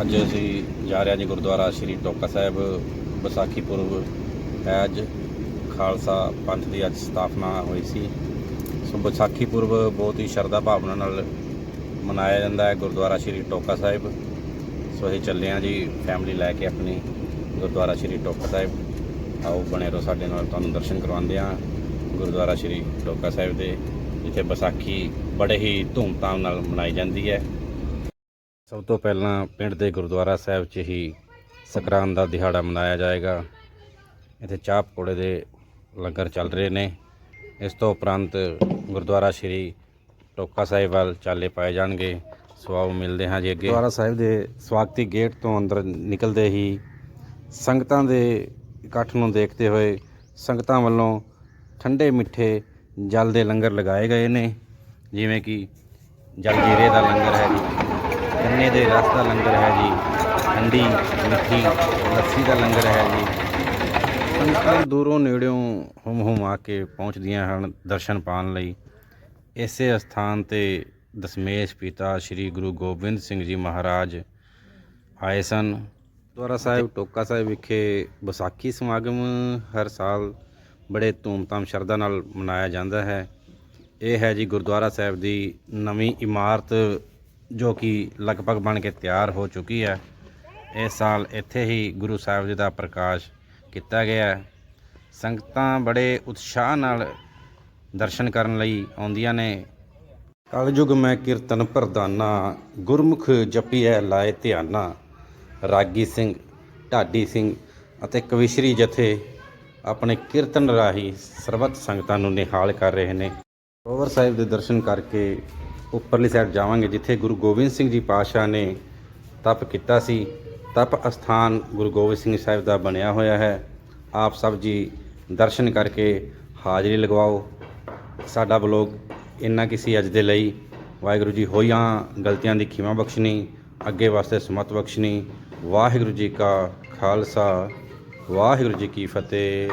ਅੱਜ ਅਸੀਂ ਜਾ ਰਹੇ ਹਾਂ ਜੀ ਗੁਰਦੁਆਰਾ ਸ੍ਰੀ ਟੋਕਾ ਸਾਹਿਬ ਵਿਸਾਖੀ ਪੁਰਬ ਹੈ ਅੱਜ। ਖਾਲਸਾ ਪੰਥ ਦੀ ਅੱਜ ਸਥਾਪਨਾ ਹੋਈ ਸੀ। ਸੋ ਵਿਸਾਖੀ ਪੁਰਬ ਬਹੁਤ ਹੀ ਸ਼ਰਧਾ ਭਾਵਨਾ ਨਾਲ ਮਨਾਇਆ ਜਾਂਦਾ ਹੈ ਗੁਰਦੁਆਰਾ ਸ੍ਰੀ ਟੋਕਾ ਸਾਹਿਬ। ਸੋ ਅਸੀਂ ਚੱਲੇ ਹਾਂ ਜੀ ਫੈਮਿਲੀ ਲੈ ਕੇ ਆਪਣੀ ਗੁਰਦੁਆਰਾ ਸ੍ਰੀ ਟੋਕਾ ਸਾਹਿਬ। ਆਓ, ਬਣੇ ਰਹੋ ਸਾਡੇ ਨਾਲ, ਤੁਹਾਨੂੰ ਦਰਸ਼ਨ ਕਰਵਾਉਂਦੇ ਹਾਂ ਗੁਰਦੁਆਰਾ ਸ੍ਰੀ ਟੋਕਾ ਸਾਹਿਬ ਦੇ, ਜਿੱਥੇ ਵਿਸਾਖੀ ਬੜੇ ਹੀ ਧੂਮਧਾਮ ਨਾਲ ਮਨਾਈ ਜਾਂਦੀ ਹੈ। ਸਭ ਤੋਂ ਪਹਿਲਾਂ ਪਿੰਡ ਦੇ ਗੁਰਦੁਆਰਾ ਸਾਹਿਬ 'ਚ ਹੀ ਸੰਗਰਾਂਦ ਦਾ ਦਿਹਾੜਾ ਮਨਾਇਆ ਜਾਏਗਾ। ਇੱਥੇ ਚਾਹ ਪਕੌੜੇ ਦੇ ਲੰਗਰ ਚੱਲ ਰਹੇ ਨੇ। ਇਸ ਤੋਂ ਉਪਰੰਤ ਗੁਰਦੁਆਰਾ ਸ਼੍ਰੀ ਟੋਕਾ ਸਾਹਿਬ ਵੱਲ ਚਾਲੇ ਪਾਏ ਜਾਣਗੇ। ਸੋ ਮਿਲਦੇ ਹਾਂ ਜੀ ਅੱਗੇ। ਗੁਰਦੁਆਰਾ ਸਾਹਿਬ ਦੇ ਸਵਾਗਤੀ ਗੇਟ ਤੋਂ ਅੰਦਰ ਨਿਕਲਦੇ ਹੀ ਸੰਗਤਾਂ ਦੇ ਇਕੱਠ ਨੂੰ ਦੇਖਦੇ ਹੋਏ ਸੰਗਤਾਂ ਵੱਲੋਂ ਠੰਡੇ ਮਿੱਠੇ ਜਲ ਦੇ ਲੰਗਰ ਲਗਾਏ ਗਏ ਨੇ। ਜਿਵੇਂ ਕਿ ਜਲ ਜੀਰੇ ਦਾ ਲੰਗਰ ਹੈ। ਗੰਨੇ ਦੇ ਰਸ ਦਾ ਲੰਗਰ ਹੈ ਜੀ ਠੰਡੀ ਮਿੱਠੀ, ਲੱਸੀ ਦਾ ਲੰਗਰ ਹੈ ਜੀ। ਸੰਗਤਾਂ ਦੂਰੋਂ ਨੇੜਿਓਂ ਹੁਮ ਹੁਮ ਆ ਕੇ ਪਹੁੰਚਦੀਆਂ ਹਨ ਦਰਸ਼ਨ ਪਾਉਣ ਲਈ। ਇਸੇ ਸਥਾਨ ਤੇ ਦਸਮੇਸ਼ ਪਿਤਾ ਸ੍ਰੀ ਗੁਰੂ ਗੋਬਿੰਦ ਸਿੰਘ ਜੀ ਮਹਾਰਾਜ ਆਏ ਸਨ। ਦੁਆਰਾ ਸਾਹਿਬ ਟੋਕਾ ਸਾਹਿਬ ਵਿਖੇ ਵਿਸਾਖੀ ਸਮਾਗਮ ਹਰ ਸਾਲ ਬੜੇ ਧੂਮਧਾਮ ਸ਼ਰਧਾ ਨਾਲ ਮਨਾਇਆ ਜਾਂਦਾ ਹੈ। ਇਹ ਹੈ ਜੀ ਗੁਰਦੁਆਰਾ ਸਾਹਿਬ ਦੀ ਨਵੀਂ ਇਮਾਰਤ ਜੋ ਕਿ ਲਗਭਗ ਬਣ ਕੇ ਤਿਆਰ ਹੋ ਚੁੱਕੀ ਹੈ। ਇਸ ਸਾਲ ਇੱਥੇ ਹੀ ਗੁਰੂ ਸਾਹਿਬ ਜੀ ਦਾ ਪ੍ਰਕਾਸ਼ ਕੀਤਾ ਗਿਆ ਹੈ। ਸੰਗਤਾਂ ਬੜੇ ਉਤਸ਼ਾਹ ਨਾਲ ਦਰਸ਼ਨ ਕਰਨ ਲਈ ਆਉਂਦੀਆਂ ਨੇ। ਕਲਯੁਗ ਮੈਂ ਕੀਰਤਨ ਪ੍ਰਧਾਨਾ, ਗੁਰਮੁਖ ਜਪੀਐ ਲਾਏ ਧਿਆਨਾ, ਰਾਗੀ ਸਿੰਘ, ਢਾਡੀ ਸਿੰਘ ਅਤੇ ਕਵਿਸ਼ਰੀ ਜਥੇ ਆਪਣੇ ਕੀਰਤਨ ਰਾਹੀਂ ਸਰਬੱਤ ਸੰਗਤਾਂ ਨੂੰ ਨਿਹਾਲ ਕਰ ਰਹੇ ਨੇ। ਰੋਵਰ ਸਾਹਿਬ ਦੇ ਦਰਸ਼ਨ ਕਰਕੇ ਉੱਪਰਲੀ ਸਾਈਡ ਜਾਵਾਂਗੇ, ਜਿੱਥੇ ਗੁਰੂ ਗੋਬਿੰਦ ਸਿੰਘ ਜੀ ਪਾਤਸ਼ਾਹ ਨੇ ਤਪ ਕੀਤਾ ਸੀ। ਤਪ ਅਸਥਾਨ ਗੁਰੂ ਗੋਬਿੰਦ ਸਿੰਘ ਸਾਹਿਬ ਦਾ ਬਣਿਆ ਹੋਇਆ ਹੈ। ਆਪ ਸਭ ਜੀ ਦਰਸ਼ਨ ਕਰਕੇ ਹਾਜ਼ਰੀ ਲਗਵਾਓ। ਸਾਡਾ ਬਲੌਗ ਇੰਨਾ ਕਿਸੇ ਅੱਜ ਦੇ ਲਈ। ਵਾਹਿਗੁਰੂ ਜੀ ਹੋਈਆਂ ਗਲਤੀਆਂ ਦੀ ਖਿਮਾ ਬਖਸ਼ਣੀ, ਅੱਗੇ ਵਾਸਤੇ ਸਮਤ ਬਖਸ਼ਣੀ। ਵਾਹਿਗੁਰੂ ਜੀ ਕਾ ਖਾਲਸਾ, ਵਾਹਿਗੁਰੂ ਜੀ ਕੀ ਫਤਿਹ।